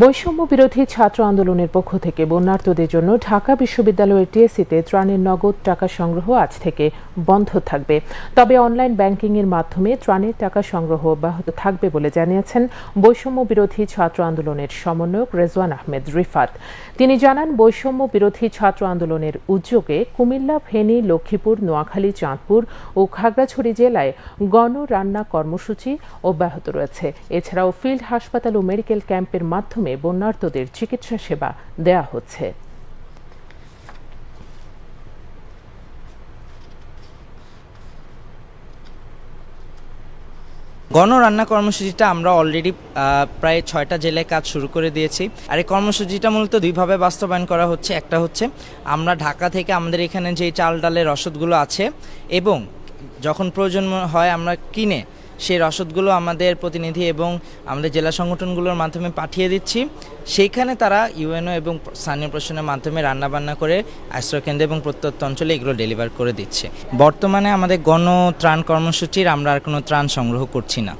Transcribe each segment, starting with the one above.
বৈষম্য বিরোধী ছাত্র আন্দোলনের পক্ষ থেকে বন্যার্তদের জন্য ঢাকা বিশ্ববিদ্যালয়ের টিএসসিতে ত্রাণের নগদ টাকা সংগ্রহ আজ থেকে বন্ধ থাকবে। তবে অনলাইন ব্যাংকিং এর মাধ্যমে ত্রাণের টাকা সংগ্রহ অব্যাহত থাকবে বলে জানিয়েছেন বৈষম্য বিরোধী ছাত্র আন্দোলনের সমন্বয়ক রেজওয়ান আহমেদ রিফাত। তিনি জানান, বৈষম্য বিরোধী ছাত্র আন্দোলনের উদ্যোগে কুমিল্লা, ফেনী, লক্ষ্মীপুর, নোয়াখালী, চাঁদপুর ও খাগড়াছড়ি জেলায় গণ রান্না কর্মসূচি অব্যাহত রয়েছে। এছাড়াও ফিল্ড হাসপাতাল ও মেডিকেল ক্যাম্পের মাধ্যমে বন্যার্তদের চিকিৎসা সেবা দেয়া হচ্ছে। গণরান্না কর্মসূচিটা আমরা অলরেডি প্রায় ছয়টা জেলায় কাজ শুরু করে দিয়েছি। আর এই কর্মসূচিটা মূলত দুইভাবে বাস্তবায়ন করা হচ্ছে। একটা হচ্ছে, আমরা ঢাকা থেকে আমাদের এখানে যে চাল ডালের রসদগুলো আছে এবং যখন প্রয়োজন হয় আমরা কিনে সেই রসদগুলো আমাদের প্রতিনিধি এবং আমাদের জেলা সংগঠনগুলোর মাধ্যমে পাঠিয়ে দিচ্ছি। সেইখানে তারা ইউএনও এবং স্থানীয় প্রশাসনের মাধ্যমে রান্নাবান্না করে আশ্রয়কেন্দ্র এবং প্রত্যন্ত অঞ্চলে এগুলো ডেলিভার করে দিচ্ছে। বর্তমানে আমাদের গণ ত্রাণ কর্মসূচির আমরা আর কোনো ত্রাণ সংগ্রহ করছি না।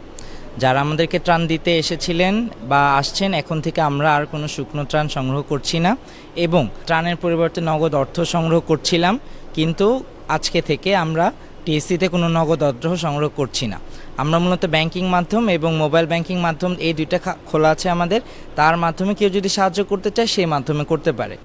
যারা আমাদেরকে ত্রাণ দিতে এসেছিলেন বা আসছেন, এখন থেকে আমরা আর কোনো শুকনো ত্রাণ সংগ্রহ করছি না এবং ত্রাণের পরিবর্তে নগদ অর্থ সংগ্রহ করছিলাম। কিন্তু আজকে থেকে আমরা টিএসসিতে কোনো নগদ অর্থ সংগ্রহ করছি না। আমরা মূলত ব্যাংকিং মাধ্যম এবং মোবাইল ব্যাংকিং মাধ্যম এই দুইটা খোলা আছে আমাদের। তার মাধ্যমে কেউ যদি সাহায্য করতে চায়, সেই মাধ্যমে করতে পারে।